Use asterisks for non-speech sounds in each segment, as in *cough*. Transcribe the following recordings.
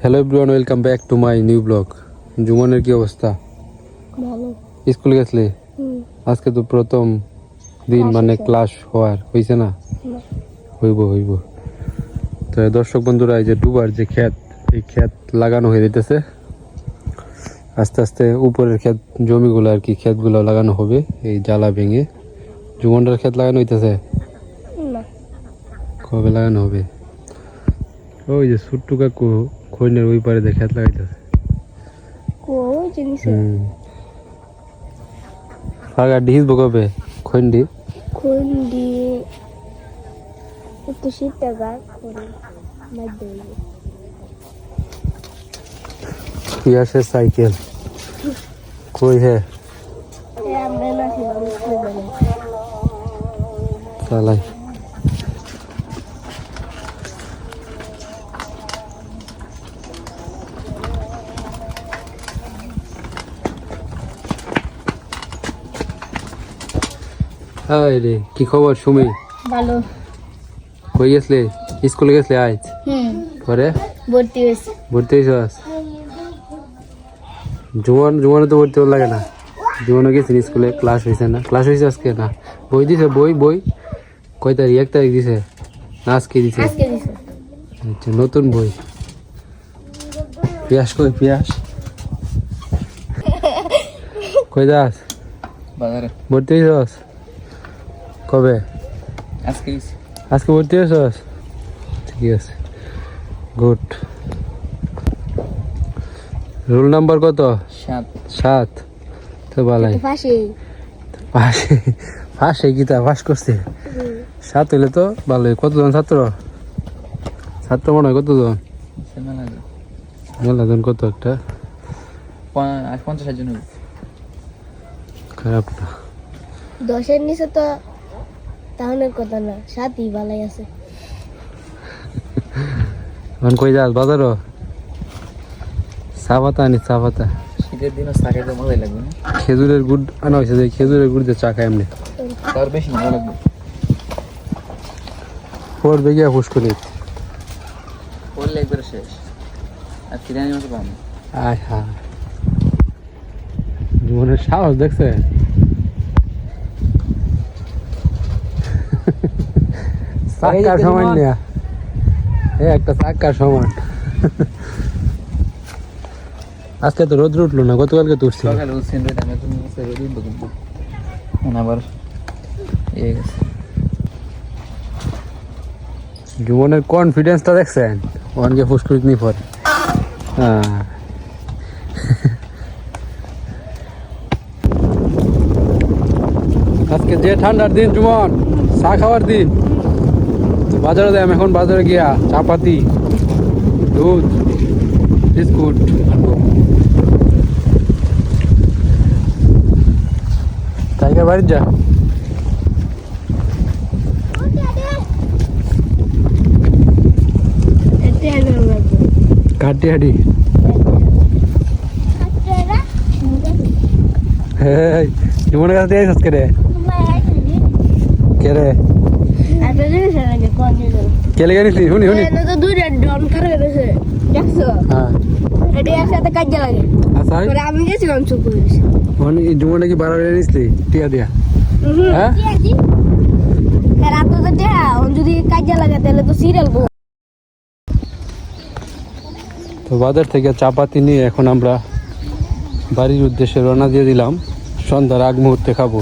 Hello everyone welcome back to my new blog জুমনের কি অবস্থা? ভালো। স্কুল গেছলে? আজকে তো প্রথম দিন মানে ক্লাস হওয়ার হইছে না। হইব হইব। তো দর্শক বন্ধুরা এই যে ডুবার যে ক্ষেত এই ক্ষেত লাগানো হয়ে যেতেছে আস্তে আস্তে উপরের ক্ষেত জমিগুলো আর কি ক্ষেতগুলো লাগানো হবে এই জ্বালা ভেঙে। জুমনটার ক্ষেত লাগানো হইতেছে? কবে লাগানো হবে? ওই যে ছোট্টু কাকু খৈনের ওই পারে দিয়ে ক্ষেত লাগাইতেছে কই জিনিস হুম ফাগা ডিহিস কবে খৈন্ডি কোন দিয়ে একটু শীতটা গাছ করে মধ্যে পিয়াসের সাইকেল কই হে আমরা না ছিলাম স্কুলে চালাই হাই রে কি খবর সুমি? ভালো। কই গেছলে? স্কুলে গেছলে আজ? হুম। পরে ভর্তি হয়েছে। ভর্তি হয়েছস জুমন জুমনে তো ভর্তি হওয়ার লাগে না। জুমনে গেছিল স্কুলে ক্লাস হয়েছে না? ক্লাস হয়েছে আজকে না? বই দিছে বই বই? কয় তারিখ? এক তারিখ দিছে? না আজকে দিছে? আজকে দিছে। আচ্ছা নতুন বই। পিয়াস কই পিয়াস? কই দাস বাজারে। ভর্তি হয়েছস কবে? আজকে আজকে ভর্তি হয়েছস? ঠিক আছে। গুড। রোল নাম্বার কত? সাত। সাত। তো ভালাই। পাশে পাশে পাশে গীতা পাস করছে? সাত হইলে তো ভালোই। কতজন ছাত্র? ছাত্র মনে হয় কতজন? মেলাজন কত একটা? পঞ্চাশ জন খারাপ না। দশের নিচে তো তাহলে কথা না সাতই ভালাই আছে। এখন কই যাস বাজারও চা পাতা আনি চা পাতা। শীতের দিনও চাকে তো মজাই লাগবে না? খেজুরের গুড় আনা হয়েছে যে খেজুরের গুড় দিয়ে চা খাই এমনি। তার বেশি মজা লাগবে পড়বে গিয়া হুস করে। পড়লে একবারে শেষ। আর কিরানি মতো পাবো আয় হা জীবনের সাহস দেখছে। চাক্কার সমান নেয়া। এ একটা চাক্কার সমান। আজকে তো উঠল না গতকালকে তো উঠছিল। সকালে উঠছেন আমি কিন্তু আবার গেছে। জীবনের কনফিডেন্সটা দেখছেন? ওয়ানকে ফুসকুড়ি নি পর হ্যাঁ। আজকে যে ঠান্ডার দিন জুমন চা খাওয়ার দিন তো বাজারে যাই এখন বাজারে গিয়া চাপাতি দুধ বিস্কুট আনব। টাইগার বাড়ির যা। এটা হলো লাগবে কাটি হাডি। হেই জীবনের কাছে দিয়ে আইসস কে রে। কে রে একটা জিনিস লাগে কোন জিনিস কে লেগে নিসলি শুনি শুনি হ্যাঁ আচ্ছা টিয়া দিয়া যদি লাগে তাহলে তো সিরিয়াল তো বাজার থেকে চাপাতি নিয়ে এখন আমরা বাড়ির উদ্দেশ্যে রওনা দিয়ে দিলাম। সন্ধ্যার আগ মুহূর্তে খাব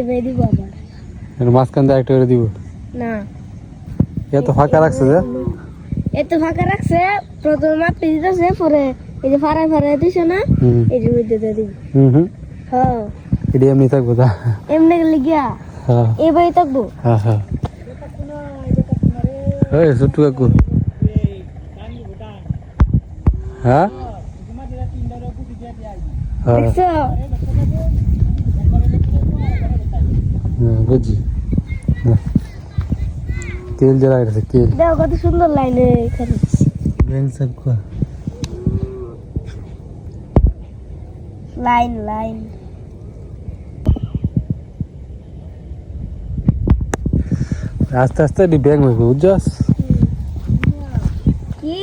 এবার দিব আবার এর মাঝখান দিয়ে একটা করে দিব। না। এত ফাঁকা রাখছে যে। এত ফাঁকা রাখছে প্রথমে মাপতে দিতেছে পরে এই যে ফাড়ায় ফাড়ায় দিছে না এই যে মধ্যে দিয়ে দিবি। হুম হুম। হ্যাঁ এটি এমনি থাকব তা। এমনি গেলে গিয়া হ্যাঁ এবারে থাকব? হ্যাঁ হ্যাঁ ওই ছোট্টু কাকু। হ্যাঁ? হ্যাঁ বুঝছি। তেল জ্বালা গেছে তেল। দেখো কত সুন্দর লাইনে এখানে। ব্যাংক লাইন লাইন আস্তে আস্তে এটি ব্যাংক হইবে বুঝছস? কি?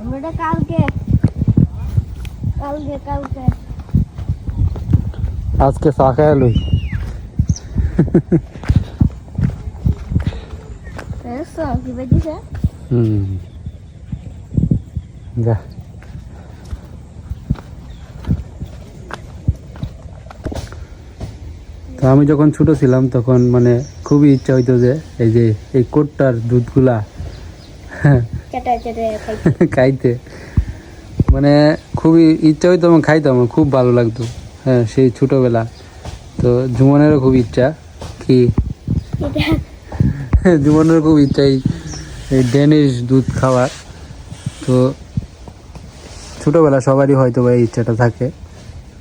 আমরা কালকে। কালকে কালকে। আজকে খাই লই হুম যা তো আমি যখন ছোট ছিলাম তখন মানে খুবই ইচ্ছা হইতো যে এই যে এই কোটটার দুধগুলা *laughs* খাইতে। মানে খুবই ইচ্ছা হইতো আমার খাইতাম আমার খুব ভালো লাগতো। হ্যাঁ সেই ছোটবেলা। তো জুমনেরও খুব ইচ্ছা। কি? জীবনের খুব ইচ্ছাই এই ডেনিশ দুধ খাওয়ার। তো ছোটোবেলা সবারই হয়তো বা এই ইচ্ছাটা থাকে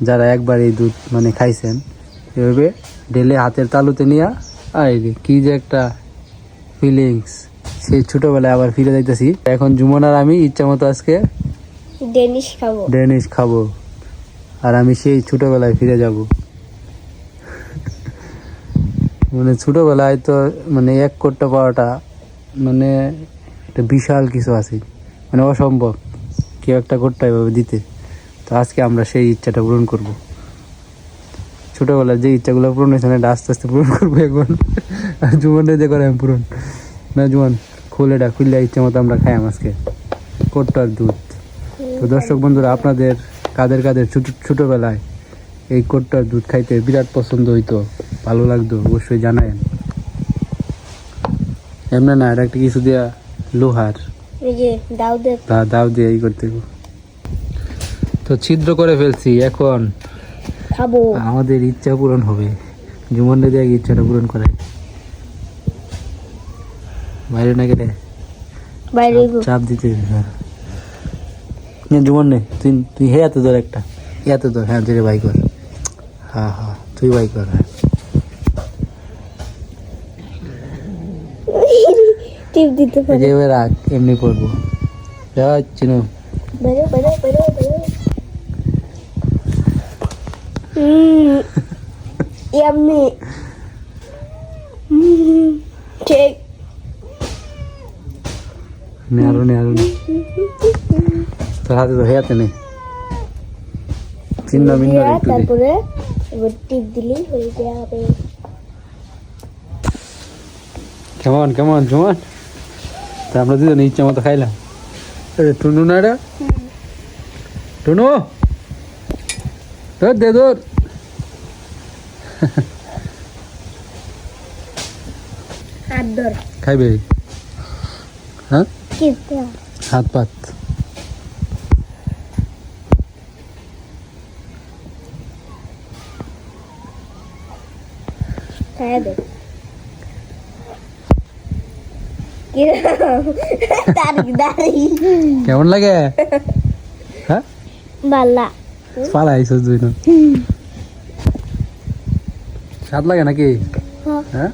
যারা একবার এই দুধ মানে খাইছেন। এভাবে ঢেলে হাতের তালুতে নিয়ে আর কি যে একটা ফিলিংস সেই ছোটোবেলায় আবার ফিরে যাইতেছি। এখন জুমনার আমি ইচ্ছা মতো আজকে ডেনিশ খাব। ডেনিশ খাব। আর আমি সেই ছোটোবেলায় ফিরে যাব। মানে ছোটোবেলায় তো মানে এক কোটটা পাওয়াটা মানে একটা বিশাল কিছু আছে। মানে অসম্ভব কেউ একটা কোটটা এভাবে দিতে। তো আজকে আমরা সেই ইচ্ছাটা পূরণ করব। ছোটোবেলায় যে ইচ্ছাগুলো পূরণ হয়েছে না এটা আস্তে আস্তে পূরণ করব এখন। আর জুমনে দিয়ে করে আমি পূরণ। না জুমন খুলেটা খুললে ইচ্ছে মতো আমরা খাই আজকে। কোটটার দুধ। তো দর্শক বন্ধুরা, আপনাদের কাদের কাদের ছোট, ছোটোবেলায় এই কোটটার দুধ খাইতে বিরাট পছন্দ হইতো? ভালো লাগতো অবশ্যই জানায়েন। এমনি না এটা একটা কিছু দেয়া লোহার। দাও দিয়ে এই করতে তো ছিদ্র করে ফেলছি এখন খাব। আমাদের ইচ্ছা পূরণ হবে। জুমনে দিয়ে ইচ্ছাটা পূরণ করাই। বাইরে না গেলে বাইরে চাপ- দিতে হ্যাঁ। নে, জুমন নে তুই তুই হে এত ধর একটা। এত ধর হ্যাঁ ধরে বাই কর। হ্যাঁ হ্যাঁ তুই বাই কর হ্যাঁ টিপ দিতে এই যে এবার রাখ এমনি করব চিনো। বেরো বেরো বেরো বেরো। *laughs* হুম এমনি ঠিক। নে আরও নে আরও নে তোর হাতে তো হেয়াতে নেই। চিহ্ন একটু তারপরে এবার টিপ দিলি হয়ে যাবে। কেমন কেমন জুমন তা আমরা দুজন ইচ্ছা মতো খাইলাম। টুনু না রে টুনু! ধর দে ধর। খাইবে? হ্যাঁ? হাত পাত। খাইয়া দে কি দাঁড়ি দাঁড়ি কেমন লাগে? হ্যাঁ? বালা। পালাইছ দুই না স্বাদ লাগে নাকি। হ্যাঁ?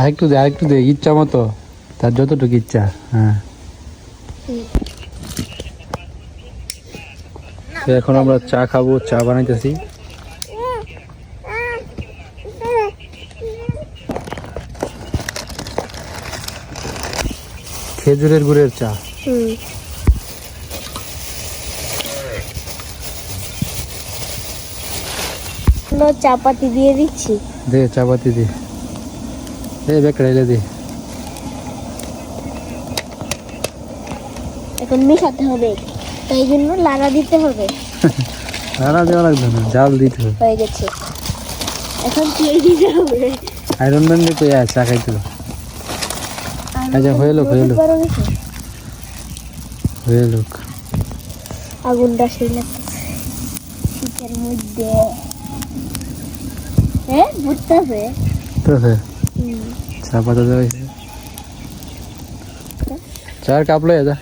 আরেকটু দে আরেকটু দে ইচ্ছা মতো। তার যতটুকু ইচ্ছা হ্যাঁ। তো এখন আমরা চা খাব চা বানাইতেছি। খেজুরের গুড়ের চা। চাপাতি দিয়ে দিচ্ছি। দে চাপাতি দে। দে বেকড়াইলে দে। এখন মিশাতে হবে। তাই জন্য লাগা দিতে হবে। *laughs* রান্না দেওয়া লাগবে না জাল দিতে হবে। হয়ে গেছে। এখন তেল দিতে হবে। আয়রন ম্যান খাইতে হবে। আচ্ছা, হয়ে লোক, হয়ে লোক। হয়ে লোক। আগুনটা সেই শীতের মধ্যে। হ্যাঁ তো হ্যাঁ চা পাতা দেওয়া চার কাপ লয়ে যা।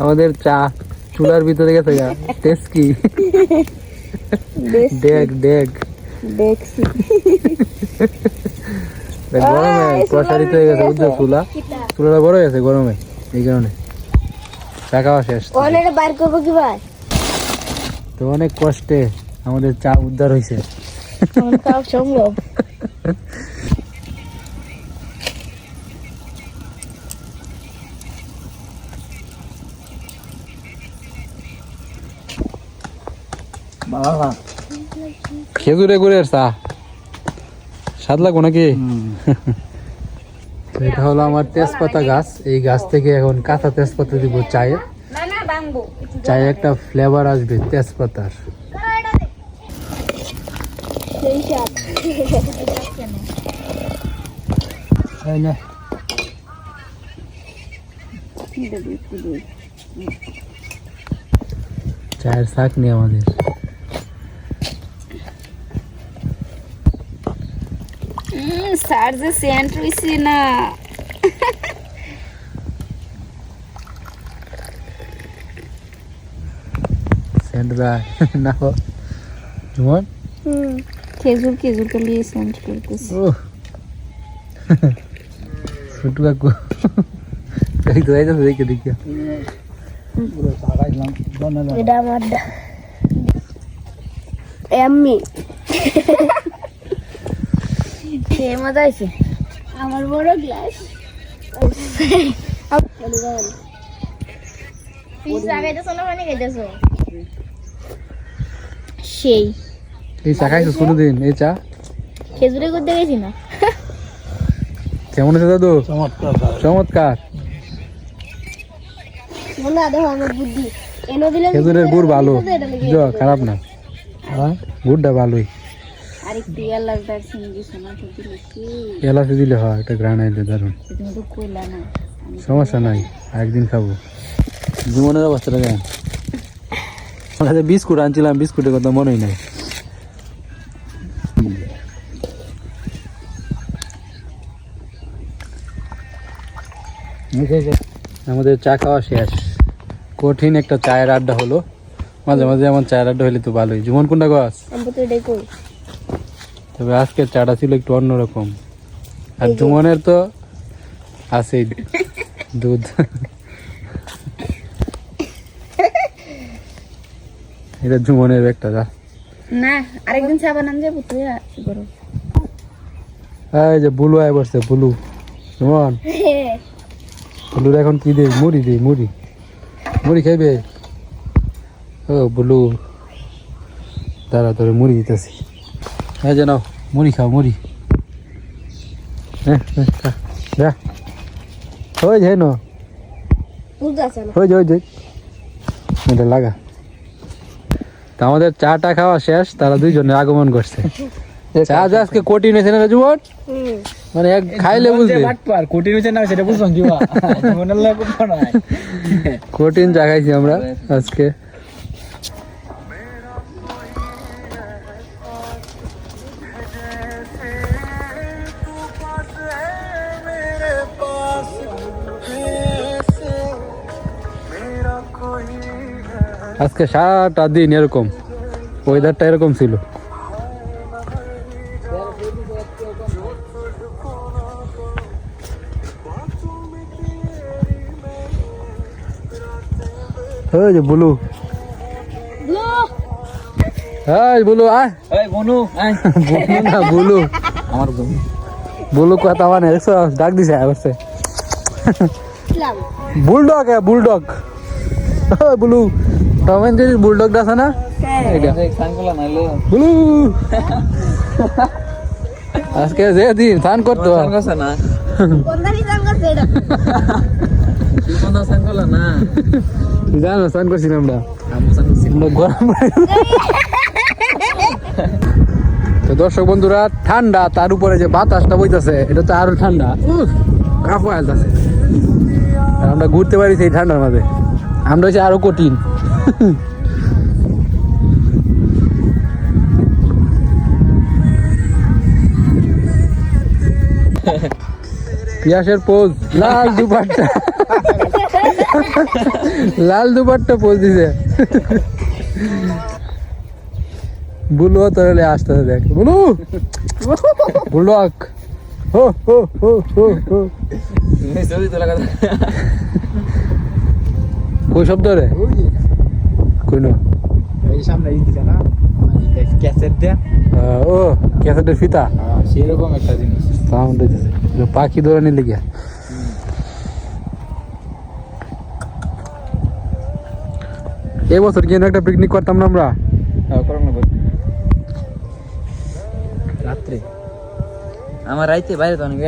আমাদের চা চুলার ভিতরে গেছে গা। টেস্ট কি? ডেক ডেক দেখছি। গরমে প্রসারিত হয়ে গেছে বুঝছ চুলা? চুলাটা বড় হয়ে গেছে গরমে এই কারণে। চা খাওয়া শেষ। অনেক বার করব কি ভাই? তো অনেক কষ্টে আমাদের চা উদ্ধার হয়েছে সম্ভব খেজুরে গুড়ের চা। স্বাদ লাগবো নাকি? এটা হলো আমার তেজপাতা গাছ। এই গাছ থেকে এখন কাঁচা তেজপাতা দিব চায়ে। চায়ে একটা ফ্লেভার আসবে তেজপাতার। চায়ের শাক নেই আমাদের। স্যার যে সেন্ট হইছে না সেন্ট রায় না হো। জুমন হুম খেজুর খেজুর কালি সেন্ট করতেছে ও ছোটু কাকু এই তো এই তো দেখে দেখে পুরো সারাইলাম বানালাম এটা আমার ডা- এমনি মজা হয়েছে? আমার বড় গ্লাস সেই। এই চা খাইছিস কোনোদিন? এই চা? খেজুরে করতে গেছি না। কেমন আছে দাদু? চমৎকার চমৎকার। মনে দেখো আমার বুদ্ধি এনে দিলে খেজুরের গুড় ভালো। খারাপ না। হ্যাঁ? গুড়টা ভালোই। আর একটু এলাচ দারচিনি দিছো না তো দিলে কি? এলাচি দিলে হয় একটা গ্রান আইলে দারুণ তুমি তো কইলা না। সমস্যা নাই একদিন খাব। জীবনের অবস্থাটা কেন আমার বিস্কুট আনছিলাম বিস্কুটের কথা মনেই নাই। আমাদের চা খাওয়া শেষ। কঠিন একটা চায়ের আড্ডা হলো। মাঝে মাঝে এমন চায়ের আড্ডা হলে তো ভালোই। জীবন কোনটা গাছ তবে আজকের চাটা ছিল একটু অন্যরকম। আর জুমনের তো আছেই। দুধ। এটা জুমনের একটা যা। না আরেকদিন চা বানান যাব তুই করো এই যে বুলু আয় বসছে বুলু। জুমন বুলুর এখন কি দে মুড়ি দে মুড়ি। মুড়ি খাইবে? ও বুলু। দাঁড়া তোরে মুড়ি দিতেছি। হ্যাঁ যে নাও মুড়ি খাও মুড়ি। হ্যাঁ হ্যাঁ, হয়ে যায় না। হয়ে যায় যায় এটা লাগা। তা আমাদের চাটা খাওয়া শেষ তারা দুইজনে আগমন করছে। চা যে আজকে কঠিন হয়েছে না জীবন হুম। মানে এক খাইলে বুঝলি বাটপার কোটি হইছে না সেটা বুঝলাম *laughs* কঠিন চা খাইছি আমরা আজকে আজকে সারাটা দিন এরকম। ওয়েদারটা এরকম ছিল। ওই যে বুলু। এই বুলু আয়। এই বনু আয়। বুলু না বুলু। আমার বনু। বুলু কথা মানে ডাক দিছে আসছে ইসলাম। বুলডগ হ্যাঁ বুলডগ ওই বুলু। টম এন্ড জেরির বুলডগটা আছে না? বুলু। আজকে যে দিন স্নান করতো। সানকলা না? জানো স্নান করছিলাম আমরা। গরম *laughs* তো দর্শক বন্ধুরা ঠান্ডা তার উপরে যে বাতাসটা বইতেছে এটা তো আরও ঠান্ডা। কাপড় আমরা ঘুরতে পারি সেই ঠান্ডার মাঝে। আমরা হচ্ছে আরও কঠিন। পিয়াসের পোজ। লাল দুপাট্টা। লাল দুপাট্টা পোজ দিছে। বুলু তাহলে আসতে দেখ। বুলু! বুলক। হো হো হো হো হো। ছবি তোলা কথা। কই শব্দ রে। কই না এই সামনে এই দিছে না? ক্যাসেট দেয়া। ও ক্যাসেটের ফিতা? সেরকম একটা জিনিস। সাউন্ড হইতেছে এটা পাখি ধরে নিলে গিয়া এই বছর গিয়ে একটা পিকনিক করতাম না আমরা? রাত্রে? আমার রাইতে বাইরে তো অনেক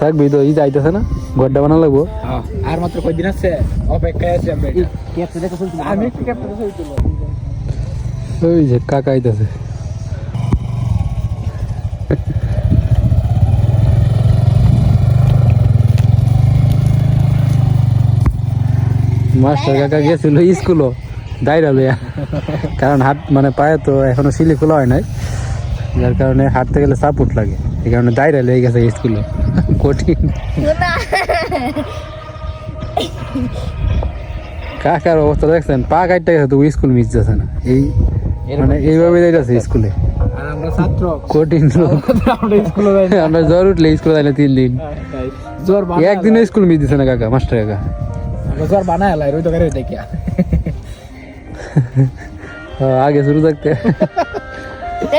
থাকবি তো ই যাইতেছে না গড্ডা বানা লাগবো। আর মাত্র কয়দিন আছে? অপেক্ষায় আছি আমরা আমি একটু ক্যাপ্টেন ছবি তুলবো। ওই যে কাকা আইতেছে। মাস্টার কাকা গেছিল স্কুলও। দায়রা লইয়া কারণ হাত মানে পায়ে তো এখনও সিলি খোলা হয় নাই। যার কারণে হাঁটতে গেলে সাপোর্ট লাগে। এই কারণে দায়রা লেগে গেছে স্কুলে। কঠিন। কাকার অবস্থা দেখছেন? পা কাটতে গেছে তো স্কুল মিস যাচ্ছে না। এই মানে এইভাবে যাইতেছে স্কুলে। কঠিন আমরা জ্বর উঠলে স্কুলে যাই তিন দিন। জ্বর বানায় স্কুল মিস দিছে না কাকা মাস্টার কাকা। জ্বর বানায় রই তো করে হ্যাঁ, আগে শুরু থাকতে।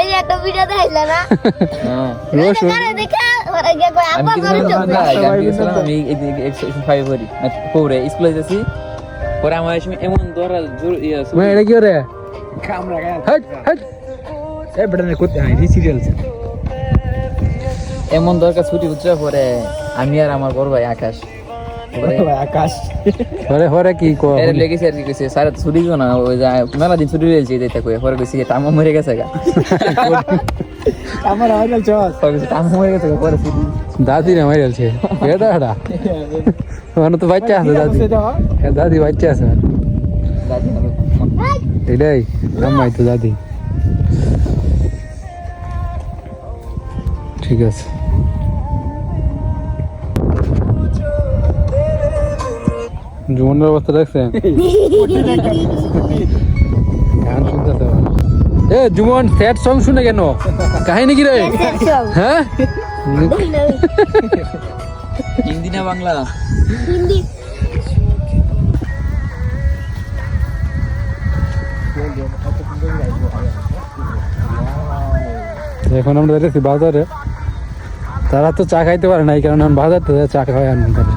এই একটা ভিডিও দেখাইলা না? রসুন। দেখা ওরা গিয়ে কয় আপা করে চলবে আমি এক্সেশন ফাইভ করি পরে স্কুলে যাচ্ছি। পরে আমার সময় এমন ধরা জোর ইয়া মানে এটা কি রে কামরা গায় হাট হাট। এ বেটা নে করতে হয় রি সিরিয়াল এমন দরকার ছুটি উচ্চ পরে আমি আর আমার বড় ভাই আকাশ। আকাশ। হরে হরে কি কো এর লেগেছে আর কি কইছে স্যার ছুটি গো না ওই যা মেলা দিন ছুটি কই কইছে টামো মরে গেছে গা। আমার আইনাল চস টামো মরে গেছে গা পরে দাদি রে মাইরাল ছে এটা এটা মানে তো বাচ্চা আছে দাদি। হ্যাঁ, দাদি বাচ্চা আছে। দাদি না এটাই আম্মাই তো দাদি। ঠিক আছে। জীবনের অবস্থা দেখছেন? গান শুনতেছে এ জুমন স্যাড সং শুনে কেন? কাহিনী কি রে? হ্যাঁ? হিন্দি না বাংলা? হিন্দি। এখন আমরা দেখছি বাজারে। তারা তো চা খাইতে পারে না এই কারণে আমি বাজার তো চা আনলাম তাহলে